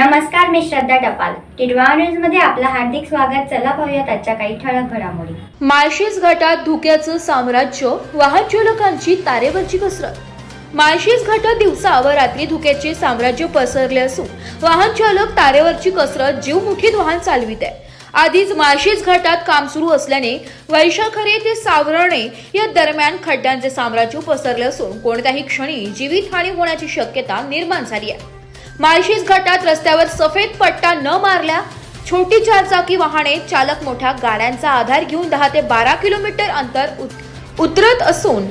मी श्रद्धा टपाल. टिडवा न्यूजमध्ये आपलं हार्दिक स्वागत. चला पाहूयात आजच्या काही ठळक घडामोडी. माळशेज घाटात धुक्याचं साम्राज्य वाहन चालकांची तारेवरची कसरत. माळशेज घाटात दिवसा व रात्री धुक्याचे साम्राज्य पसरले असून वाहन चालक तारेवरची कसरत जीव मुठीत वाहन चालवित आहे आधीच माळशेज घाटात काम सुरू असल्याने वैशाखरे ते सावरणे या दरम्यान खड्ड्यांचे साम्राज्य पसरले असून कोणत्याही क्षणी जीवितहानी होण्याची शक्यता निर्माण झाली आहे. माळशीज घाटात रस्त्यावर सफेद पट्टा न मारल्या छोटी चारचाकी वाहने चालक मोठ्या गाड्यांचा आधार घेऊन दहा ते बारा किलोमीटर अंतर उत- उतरत असून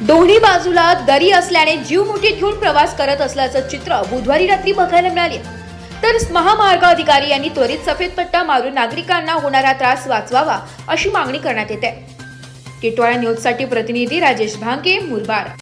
दोन्ही बाजूला दरी असल्याने जीव मुठीत घेऊन प्रवास करत असल्याचं चित्र बुधवारी रात्री बघायला मिळाले. तर महामार्ग अधिकारी यांनी त्वरित सफेद पट्टा मारून नागरिकांना होणारा त्रास वाचवावा अशी मागणी करण्यात येते. टिटवाळा न्यूजसाठी प्रतिनिधी राजेश भांगे मुरबाड.